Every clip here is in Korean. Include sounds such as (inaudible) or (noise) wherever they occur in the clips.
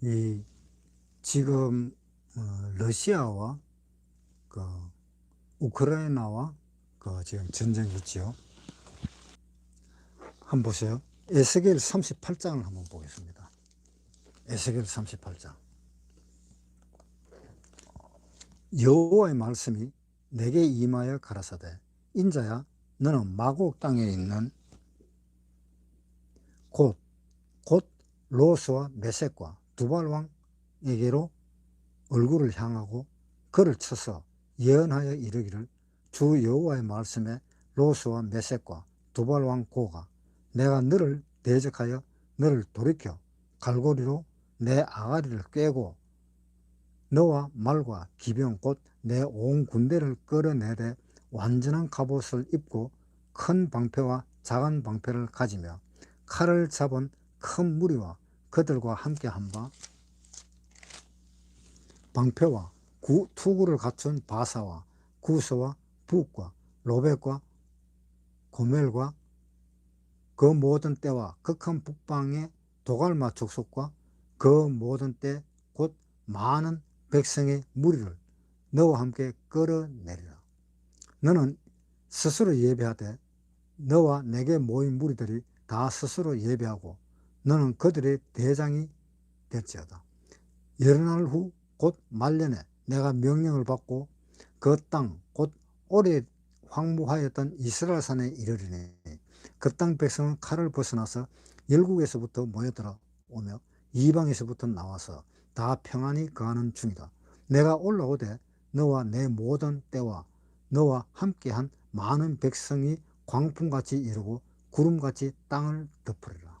이 지금 어, 러시아와 그 우크라이나와 그 지금 전쟁이 있지요. 한번 보세요. 에스겔 38장을 한번 보겠습니다. 에스겔 38장. 여호와의 말씀이 내게 임하여 가라사대 인자야 너는 마곡 땅에 있는 곧 곧 로스와 메섹과 두발 왕에게로 얼굴을 향하고 그를 쳐서 예언하여 이르기를 주 여호와의 말씀에 로스와 메섹과 두발 왕 고가 내가 너를 대적하여 너를 돌이켜 갈고리로 내 아가리를 꿰고 너와 말과 기병 곧 내 온 군대를 끌어내되 완전한 갑옷을 입고 큰 방패와 작은 방패를 가지며 칼을 잡은 큰 무리와 그들과 함께 한바 방패와 구, 투구를 갖춘 바사와 구서와 북과 로백과 고멜과 그 모든 때와 극한 북방의 도갈마 족속과 그 모든 때 곧 많은 백성의 무리를 너와 함께 끌어내리라. 너는 스스로 예배하되 너와 내게 모인 무리들이 다 스스로 예배하고 너는 그들의 대장이 될지어다. 여러 날후 곧 말년에 내가 명령을 받고 그 땅 곧 오래 황무하였던 이스라엘 산에 이르리니 그 땅 백성은 칼을 벗어나서 열국에서부터 모여들어 오며 이방에서부터 나와서 다 평안히 거하는 중이다. 내가 올라오되 너와 내 모든 때와 너와 함께한 많은 백성이 광풍같이 이루고 구름같이 땅을 덮으리라.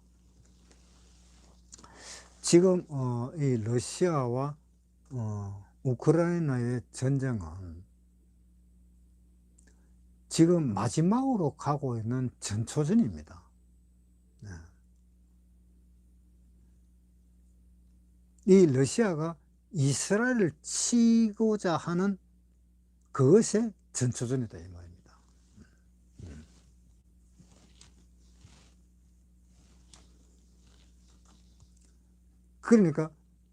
지금 어, 이 러시아와 어, 우크라이나의 전쟁은 지금 마지막으로 가고 있는 전초전입니다. 네. 이 러시아가 이스라엘을 치고자 하는 그것의 전초전이다 이 말입니다. 그러니까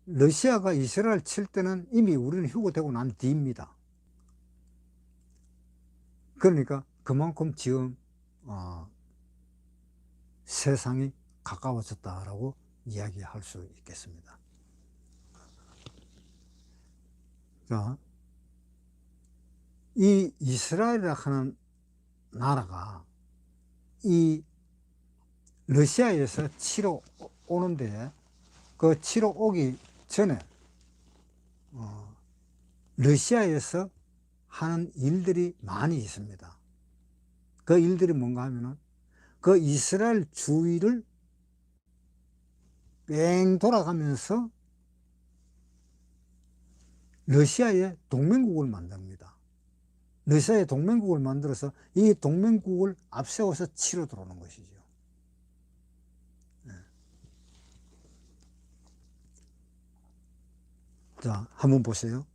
러시아가 이스라엘 칠 때는 이미 우리는 휴고되고 난 뒤입니다. 그러니까 그만큼 지금 어, 세상이 가까워졌다라고 이야기할 수 있겠습니다. 자, 이 이스라엘이라 하는 나라가 이 러시아에서 치러 오는데 그 치러 오기 전에 어, 러시아에서 하는 일들이 많이 있습니다. 그 일들이 뭔가 하면은 그 이스라엘 주위를 뺑 돌아가면서 러시아의 동맹국을 만듭니다. 러시아의 동맹국을 만들어서 이 동맹국을 앞세워서 치러 들어오는 것이죠. 네. 자, 한번 보세요.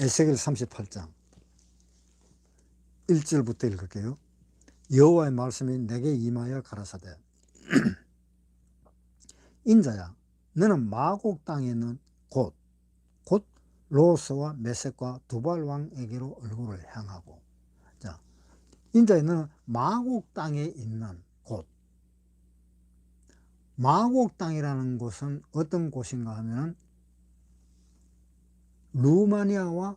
에스겔 38장 1절부터 읽을게요. 여호와의 말씀이 내게 임하여 가라사대 (clears throat) 인자야 너는 마곡 땅에 있는 곳 곧 로스와 메섹과 두발 왕에게로 얼굴을 향하고 자 인자야 너는 마곡 땅에 있는 곳 마곡 땅이라는 곳은 어떤 곳인가 하면 루마니아와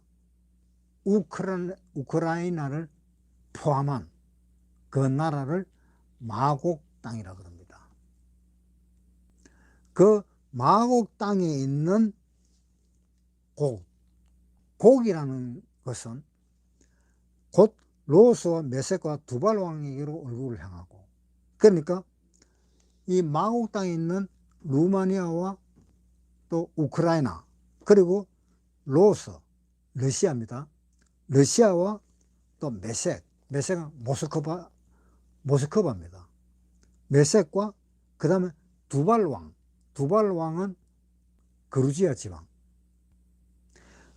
우크라이나, 를 포함한 그 나라를 마곡 땅이라 그럽니다. 그 마곡 땅에 있는 곡, 곡이라는 것은 곧 로스와 메섹과 두발 왕에게로 얼굴을 향하고 그러니까 이 마곡 땅에 있는 루마니아와 또 우크라이나 그리고 로스, 러시아입니다. 러시아와 또 메섹, 메섹은 모스크바, 모스크바입니다. 메섹과 그 다음에 두발왕, 두발왕은 그루지아 지방.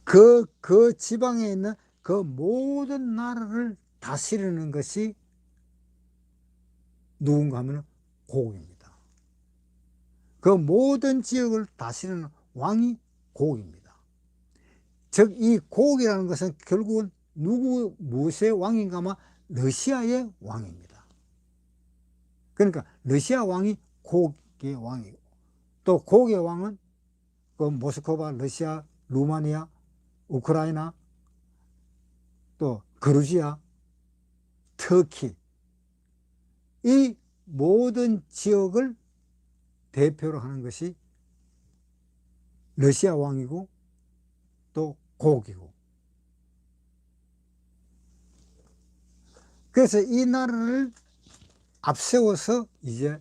그, 그 지방에 있는 그 모든 나라를 다스리는 것이 누군가 하면 고국입니다. 그 모든 지역을 다스리는 왕이 고국입니다. 즉 이 고국이라는 것은 결국은 누구 무엇의 왕인가마 러시아의 왕입니다. 그러니까 러시아 왕이 고국의 왕이고 또 고국의 왕은 그 모스크바, 러시아, 루마니아, 우크라이나, 또 그루지아, 터키 이 모든 지역을 대표로 하는 것이 러시아 왕이고 또 고국이고 그래서 이 나라를 앞세워서 이제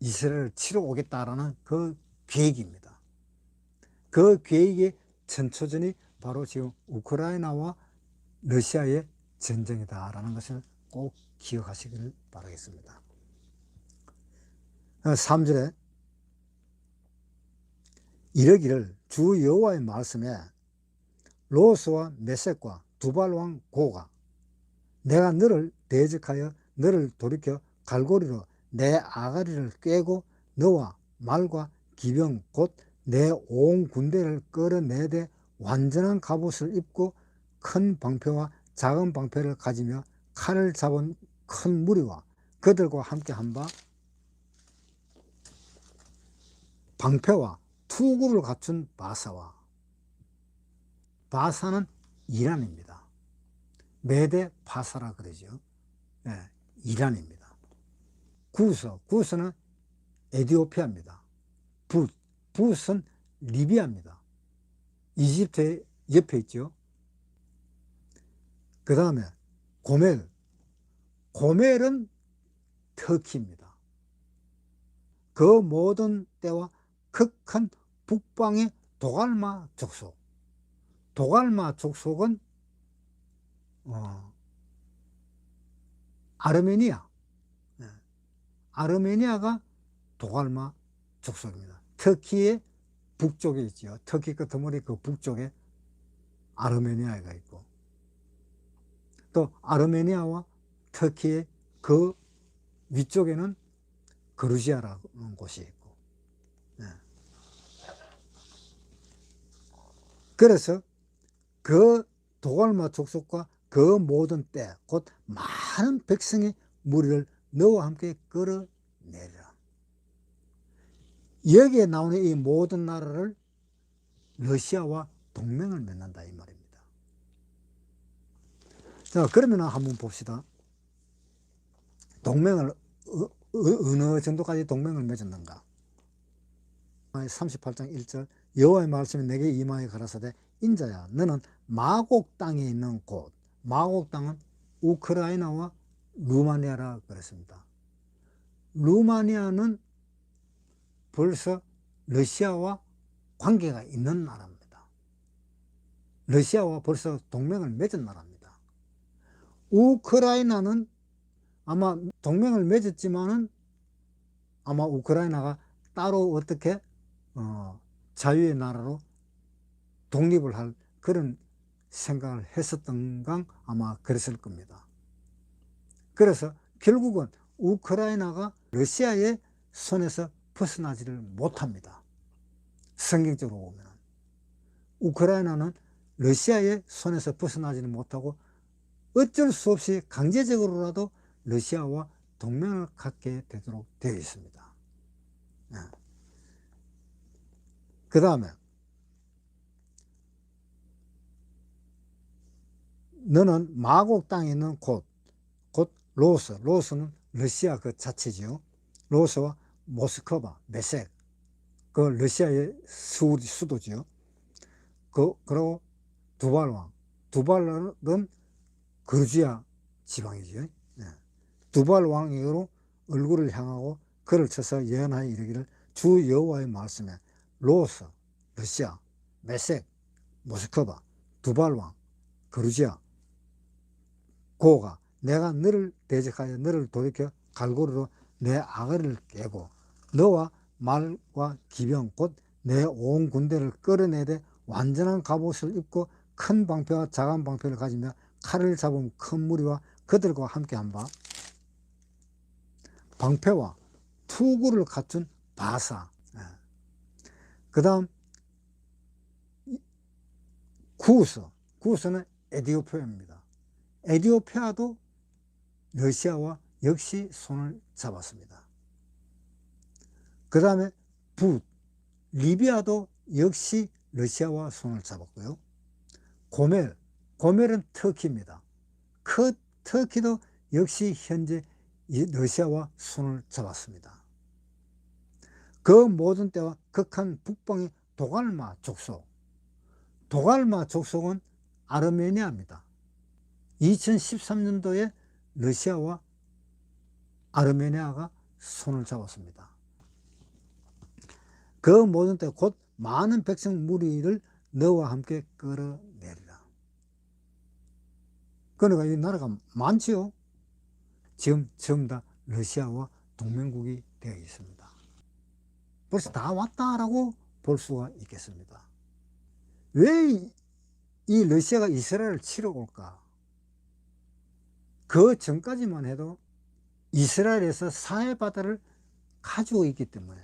이스라엘을 치러 오겠다라는 그 계획입니다. 그 계획의 전초전이 바로 지금 우크라이나와 러시아의 전쟁이다라는 것을 꼭 기억하시길 바라겠습니다. 3절에 이러기를 주 여호와의 말씀에 로스와 메섹과 두발왕 고가 내가 너를 대적하여 너를 돌이켜 갈고리로 내 아가리를 꿰고 너와 말과 기병 곧 내 온 군대를 끌어내되 완전한 갑옷을 입고 큰 방패와 작은 방패를 가지며 칼을 잡은 큰 무리와 그들과 함께 한 바 방패와 투구를 갖춘 바사와 바사는 이란입니다. 메데 바사라 그러죠. 예, 이란입니다. 구서, 구서는 에디오피아입니다. 붓, 붓은 리비아입니다. 이집트 옆에 있죠. 그 다음에 고멜, 고멜은 터키입니다. 그 모든 때와 극한 북방의 도갈마 족속. 도갈마 족속은 어, 아르메니아. 네. 아르메니아가 도갈마 족속입니다. 터키의 북쪽에 있죠. 터키 끝머리 그 북쪽에 아르메니아가 있고 또 아르메니아와 터키의 그 위쪽에는 그루지아라는 곳이 있고 네. 그래서 그 도갈마 족속과 그 모든 때 곧 많은 백성의 무리를 너와 함께 끌어내리라. 여기에 나오는 이 모든 나라를 러시아와 동맹을 맺는다 이 말입니다. 자 그러면 한번 봅시다. 동맹을 어, 어, 어느 정도까지 동맹을 맺었는가? 38장 1절 여호와의 말씀이 내게 이마에 가라사대 인자야. 너는 마곡 땅에 있는 곳. 마곡 땅은 우크라이나와 루마니아라 그랬습니다. 루마니아는 벌써 러시아와 관계가 있는 나라입니다. 러시아와 벌써 동맹을 맺은 나라입니다. 우크라이나는 아마 동맹을 맺었지만은 아마 우크라이나가 따로 어떻게 어, 자유의 나라로 독립을 할 그런 생각을 했었던 건 아마 그랬을 겁니다. 그래서 결국은 우크라이나가 러시아의 손에서 벗어나지를 못합니다. 성경적으로 보면 우크라이나는 러시아의 손에서 벗어나지는 못하고 어쩔 수 없이 강제적으로라도 러시아와 동맹을 갖게 되도록 되어 있습니다. 그 다음에 너는 마곡 땅에 있는 곳, 곧 로스, 로스는 러시아 그 자체지요. 로스와 모스크바, 메섹, 그 러시아의 수, 수도지요. 그, 그리고 두발왕, 두발은 그루지아 지방이지요. 네. 두발 왕으로 얼굴을 향하고 그를 쳐서 예언하여 이르기를 주 여호와의 말씀에 로스, 러시아, 메섹, 모스크바, 두발왕, 그루지아, 고가 내가 너를 대적하여 너를 돌이켜 갈고리로 내 아가리를 깨고 너와 말과 기병 곧 내 온 군대를 끌어내되 완전한 갑옷을 입고 큰 방패와 작은 방패를 가지며 칼을 잡은 큰 무리와 그들과 함께 한바 방패와 투구를 갖춘 바사 예. 그 다음 구우서 구우서는 에디오피아입니다. 에디오피아도 러시아와 역시 손을 잡았습니다. 그 다음에 붓, 리비아도 역시 러시아와 손을 잡았고요. 고멜, 고멜은 터키입니다. 그 터키도 역시 현재 이 러시아와 손을 잡았습니다. 그 모든 때와 극한 북방의 도갈마 족속, 도갈마 족속은 아르메니아입니다. 2013년도에 러시아와 아르메니아가 손을 잡았습니다. 그 모든 때 곧 많은 백성 무리를 너와 함께 끌어내리라. 그러니까 이 나라가 많지요. 지금 전부 다 러시아와 동맹국이 되어 있습니다. 벌써 다 왔다라고 볼 수가 있겠습니다. 왜 이 러시아가 이스라엘을 치러 올까? 그 전까지만 해도 이스라엘에서 사해 바다를 가지고 있기 때문에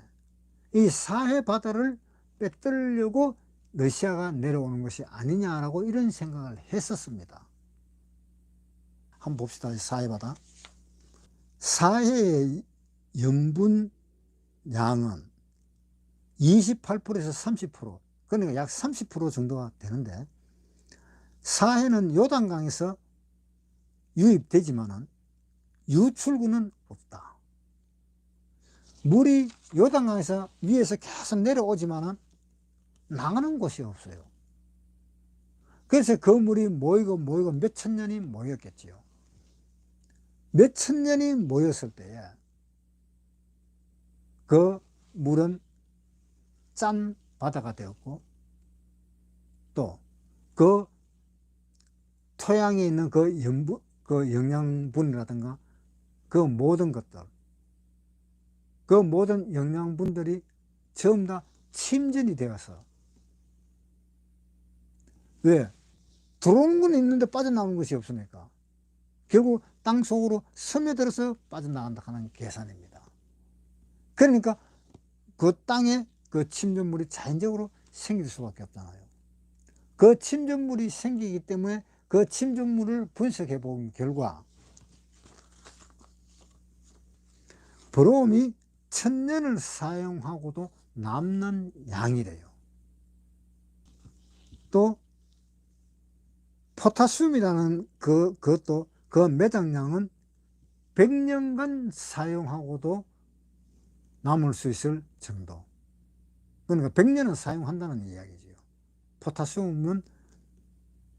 이 사해 바다를 빼뜨려고 러시아가 내려오는 것이 아니냐라고 이런 생각을 했었습니다. 한번 봅시다. 사해 바다. 사해의 염분 양은 28%에서 30% 그러니까 약 30% 정도가 되는데 사해는 요단강에서 유입되지만은 유출구는 없다. 물이 요단강에서 위에서 계속 내려오지만은 나가는 곳이 없어요. 그래서 그 물이 모이고 모이고 몇 천 년이 모였겠지요. 몇 천 년이 모였을 때에 그 물은 짠 바다가 되었고 또 그 토양에 있는 그 염분, 그 영양분이라든가 그 모든 것들 그 모든 영양분들이 전부 다 침전이 되어서 왜? 들어오는 건 있는데 빠져나오는 것이 없으니까 결국 땅 속으로 스며들어서 빠져나간다 하는 계산입니다. 그러니까 그 땅에 그 침전물이 자연적으로 생길 수밖에 없잖아요. 그 침전물이 생기기 때문에 그 침전물을 분석해 본 결과 브롬이 천년을 사용하고도 남는 양이래요. 또 포타슘이라는 그 그것도 그 매장량은 100년간 사용하고도 남을 수 있을 정도. 그러니까 100년은 사용한다는 이야기죠. 포타슘은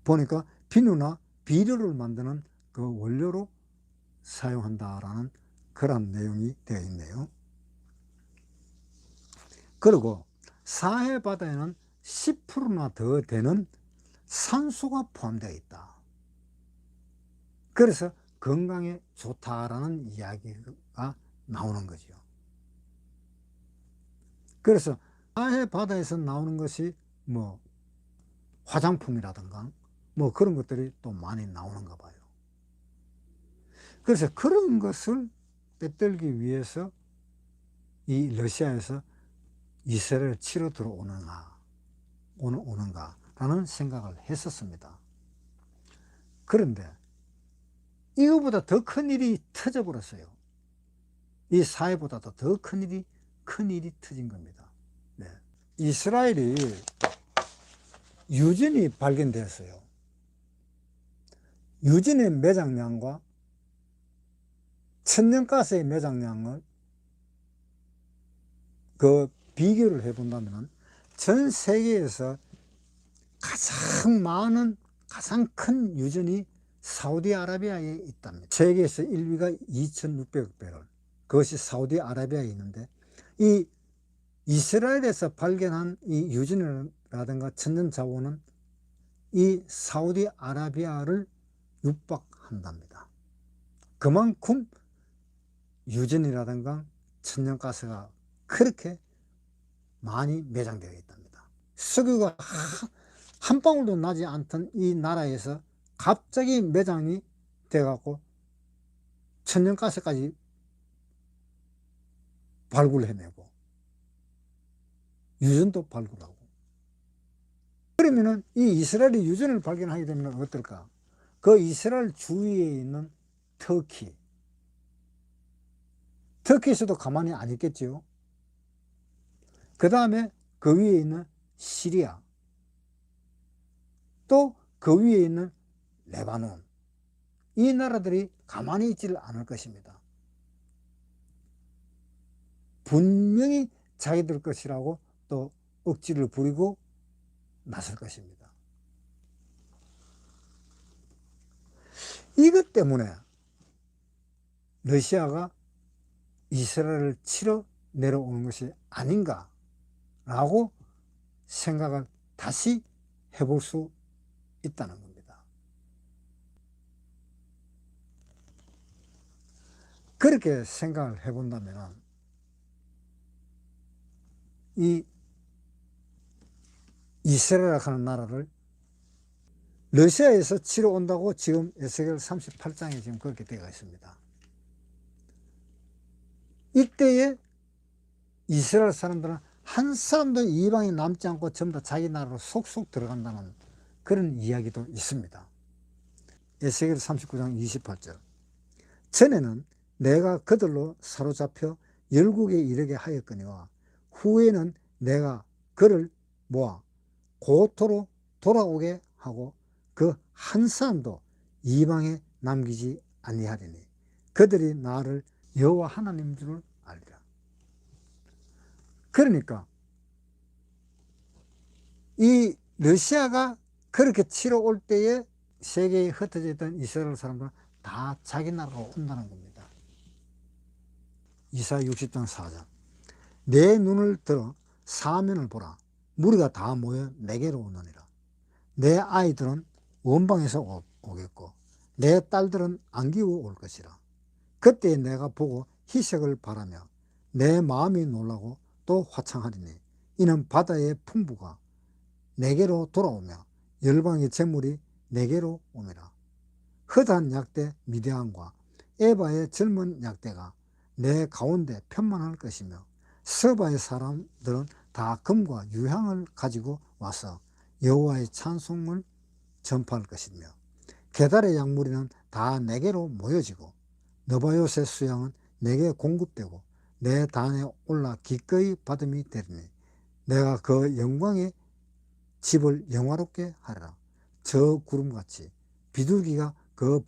보니까 비누나 비료를 만드는 그 원료로 사용한다라는 그런 내용이 되어 있네요. 그리고 사해 바다에는 10%나 더 되는 산소가 포함되어 있다. 그래서 건강에 좋다라는 이야기가 나오는 거죠. 그래서 사해 바다에서 나오는 것이 뭐 화장품이라든가 뭐 그런 것들이 또 많이 나오는가 봐요. 그래서 그런 것을 빼들기 위해서 이 러시아에서 이스라엘을 치러 들어오는가, 오는, 오는가라는 생각을 했었습니다. 그런데 이거보다 더 큰 일이 터져버렸어요. 이 사회보다도 더 큰 일이, 큰 일이 터진 겁니다. 네. 이스라엘이 유전이 발견되었어요. 유전의 매장량과 천연가스의 매장량을 그 비교를 해본다면 전 세계에서 가장 많은 가장 큰 유전이 사우디아라비아에 있답니다. 세계에서 1위가 2,600억 배럴. 그것이 사우디아라비아에 있는데 이 이스라엘에서 발견한 이 유전이라든가 천연 자원은 이 사우디아라비아를 육박한답니다. 그만큼 유전이라든가 천연가스가 그렇게 많이 매장되어 있답니다. 석유가 한 방울도 나지 않던 이 나라에서 갑자기 매장이 돼갖고 천연가스까지 발굴해내고 유전도 발굴하고 그러면은 이 이스라엘의 유전을 발견하게 되면 어떨까? 그 이스라엘 주위에 있는 터키 터키에서도 가만히 안 있겠지요. 그 다음에 그 위에 있는 시리아 또 그 위에 있는 레바논 이 나라들이 가만히 있지를 않을 것입니다. 분명히 자기들 것이라고 또 억지를 부리고 나설 것입니다. 이것 때문에 러시아가 이스라엘을 치러 내려오는 것이 아닌가라고 생각을 다시 해볼 수 있다는 겁니다. 그렇게 생각을 해본다면 이 이스라엘 하는 나라를 러시아에서 치러 온다고 지금 에스겔 38장에 지금 그렇게 되어 있습니다. 이때에 이스라엘 사람들은 한 사람도 이방에 남지 않고 전부 다 자기 나라로 속속 들어간다는 그런 이야기도 있습니다. 에스겔 39장 28절 전에는 내가 그들로 사로잡혀 열국에 이르게 하였거니와 후에는 내가 그를 모아 고토로 돌아오게 하고 그 한 사람도 이방에 남기지 아니하리니 그들이 나를 여호와 하나님인 줄 알리라. 그러니까 이 러시아가 그렇게 치러 올 때에 세계에 흩어져 있던 이스라엘 사람들은 다 자기 나라로 온다는 겁니다. 이사 60장 4장 내 눈을 들어 사면을 보라 무리가 다 모여 내게로 오느니라 내 아이들은 원방에서 오, 오겠고 내 딸들은 안기고 올 것이라. 그때 내가 보고 희색을 바라며 내 마음이 놀라고 또 화창하리니 이는 바다의 풍부가 내게로 돌아오며 열방의 재물이 내게로 오미라. 허다한 약대 미대안과 에바의 젊은 약대가 내 가운데 편만할 것이며 서바의 사람들은 다 금과 유향을 가지고 와서 여호와의 찬송을 전파할 것이며 게달의 약무리는 다 내게로 모여지고 너바요의 수양은 내게 공급되고 내 단에 올라 기꺼이 받음이 되리니 내가 그 영광의 집을 영화롭게 하리라. 저 구름같이 비둘기가 그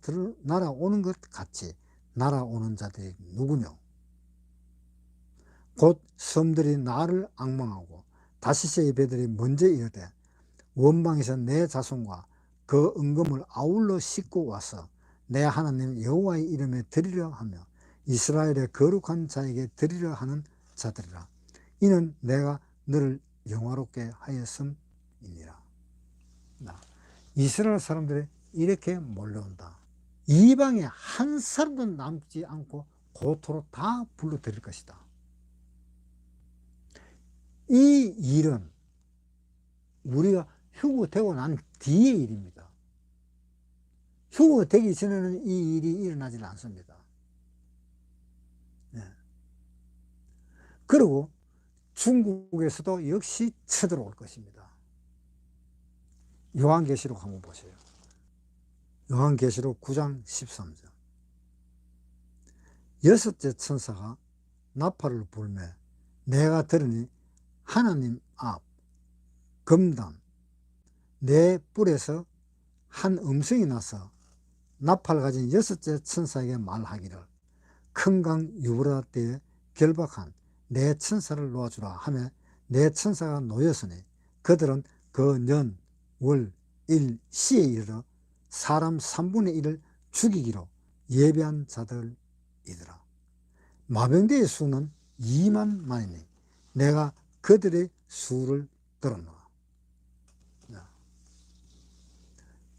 들, 날아오는 것 같이 날아오는 자들이 누구며 곧 섬들이 나를 악망하고 다시세의 배들이 먼저 이르되 원방에서 내 자손과 그 은금을 아울러 싣고 와서 내 하나님 여호와의 이름에 드리려 하며 이스라엘의 거룩한 자에게 드리려 하는 자들이라. 이는 내가 너를 영화롭게 하였음이니라. 이스라엘 사람들이 이렇게 몰려온다. 이방에 한 사람도 남지 않고 고토로 다 불러들일 것이다. 이 일은 우리가 휴거되고 난 뒤의 일입니다. 휴거되기 전에는 이 일이 일어나지 않습니다. 네. 그리고 중국에서도 역시 쳐들어올 것입니다. 요한계시록 한번 보세요. 요한계시록 9장 13절 여섯째 천사가 나팔을 불며 내가 들으니 하나님 앞 금단 내 뿔에서 한 음성이 나서 나팔 가진 여섯째 천사에게 말하기를 큰강 유브라 때에 결박한 내 천사를 놓아주라 하며 내 천사가 놓였으니 그들은 그 년, 월, 일, 시에 이르러 사람 3분의 1을 죽이기로 예배한 자들이더라. 마병대의 수는 2만 만이니 내가 그들의 수를 들었노라.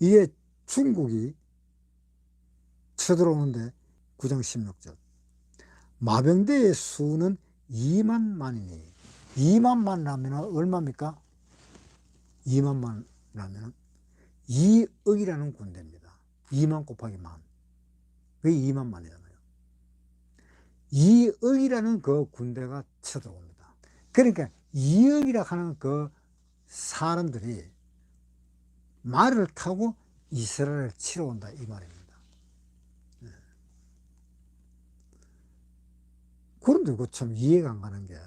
이에 중국이 쳐들어오는데 9장 16절 마병대의 수는 2만 만이니 2만만 라면 얼마입니까? 2만만 라면 2억이라는 군대입니다. 2만 곱하기 만. 그게 2만만이잖아요. 2억이라는 그 군대가 쳐들어옵니다. 그러니까 이역이라 하는 그 사람들이 말을 타고 이스라엘을 치러 온다 이 말입니다. 예. 그런데 그거 참 이해가 안 가는 게,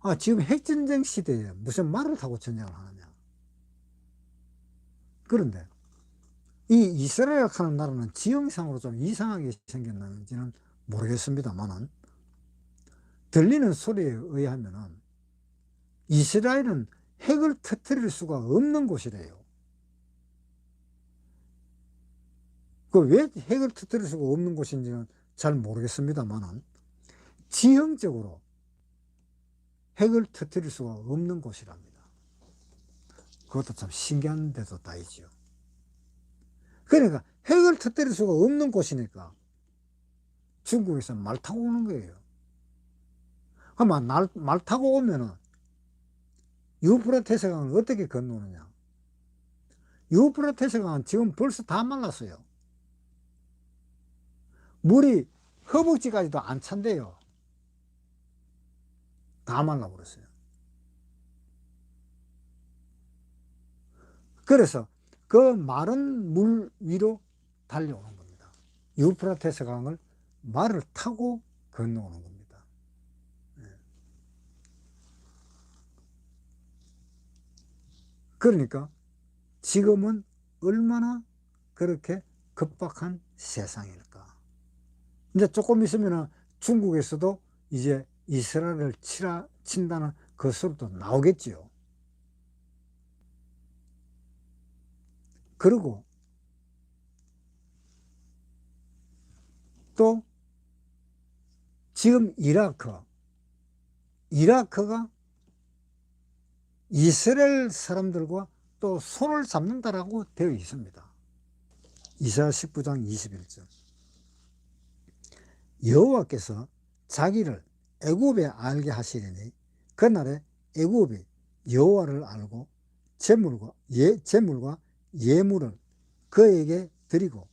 아, 지금 핵전쟁 시대에 무슨 말을 타고 전쟁을 하느냐. 그런데 이 이스라엘 하는 나라는 지형상으로 좀 이상하게 생겼는지는 모르겠습니다만은 들리는 소리에 의하면은 이스라엘은 핵을 터뜨릴 수가 없는 곳이래요. 그 왜 핵을 터뜨릴 수가 없는 곳인지는 잘 모르겠습니다만은 지형적으로 핵을 터뜨릴 수가 없는 곳이랍니다. 그것도 참 신기한 데도 다이지요. 그러니까 핵을 터뜨릴 수가 없는 곳이니까 중국에서 말 타고 오는 거예요. 그러면 말, 말 타고 오면은 유프라테스 강을 어떻게 건너느냐? 유프라테스 강은 지금 벌써 다 말랐어요. 물이 허벅지까지도 안 찬대요. 다 말라버렸어요. 그래서 그 마른 물 위로 달려오는 겁니다. 유프라테스 강을 말을 타고 건너오는 겁니다. 예. 그러니까 지금은 얼마나 그렇게 급박한 세상일까. 이제 조금 있으면 중국에서도 이제 이스라엘을 치라, 친다는 그 소리도 나오겠지요. 그리고 또 지금 이라크, 이라크가 이스라엘 사람들과 또 손을 잡는다라고 되어 있습니다. 이사 19장 21절. 여호와께서 자기를 애굽에 알게 하시리니 그날에 애굽이 여호와를 알고 재물과 예 재물과 예물을 그에게 드리고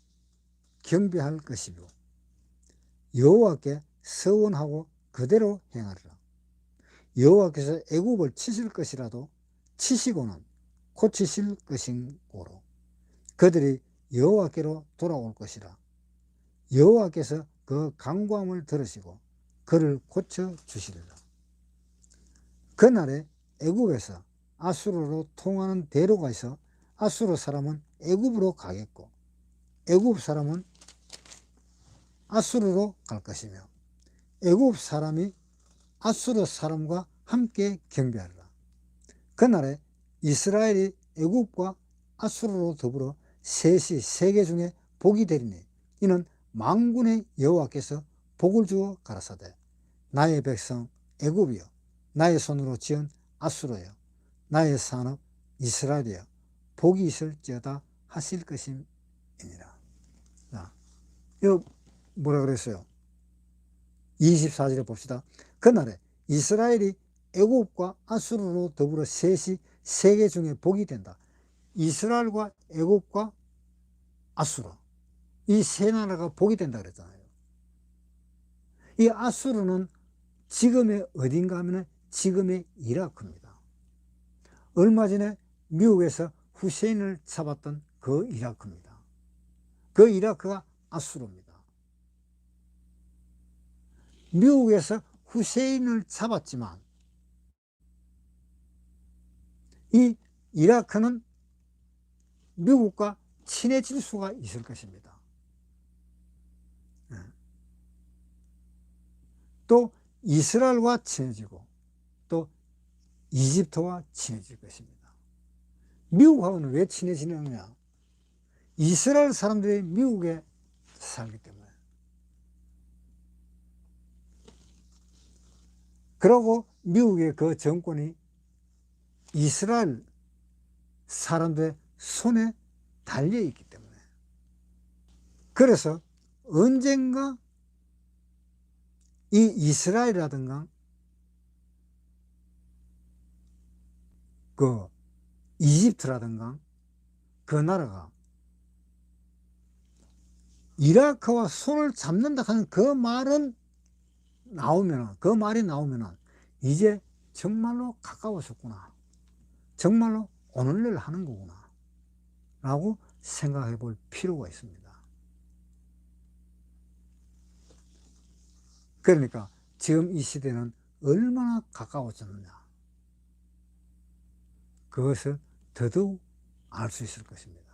경배할 것이요 여호와께 서원하고 그대로 행하리라. 여호와께서 애굽을 치실 것이라도 치시고는 고치실 것인고로 그들이 여호와께로 돌아올 것이라. 여호와께서 그 강구함을 들으시고 그를 고쳐 주시리라. 그날에 애굽에서 아수르로 통하는 대로가 있어 아수르 사람은 애굽으로 가겠고 애굽 사람은 아수르로 갈 것이며 애굽 사람이 아수르 사람과 함께 경배하리라. 그날에 이스라엘이 애굽과 아수르로 더불어 셋이 세계 중에 복이 되리니 이는 망군의 여호와께서 복을 주어 가라사대 나의 백성 애굽이여 나의 손으로 지은 아수르여 나의 산업 이스라엘이여 복이 있을지어다 하실 것임이니라. 자, 이거 뭐라 그랬어요? 24절에 봅시다. 그날에 이스라엘이 애굽과 아수르로 더불어 셋이 세계 중에 복이 된다. 이스라엘과 애굽과 아수르 이 세 나라가 복이 된다 그랬잖아요. 이 아수르는 지금의 어딘가 하면 지금의 이라크입니다. 얼마 전에 미국에서 후세인을 잡았던 그 이라크입니다. 그 이라크가 아수르입니다. 미국에서 후세인을 잡았지만 이 이라크는 미국과 친해질 수가 있을 것입니다. 예. 또 이스라엘과 친해지고 또 이집트와 친해질 것입니다. 미국하고는 왜 친해지느냐? 이스라엘 사람들이 미국에 살기 때문에. 그러고 미국의 그 정권이 이스라엘 사람들의 손에 달려 있기 때문에. 그래서 언젠가 이 이스라엘이라든가 그 이집트라든가 그 나라가 이라크와 손을 잡는다 하는 그 말은 나오면 그 말이 나오면 이제 정말로 가까워졌구나. 정말로 오늘날 하는 거구나. 라고 생각해 볼 필요가 있습니다. 그러니까 지금 이 시대는 얼마나 가까워졌느냐. 그것을 더더욱 알 수 있을 것입니다.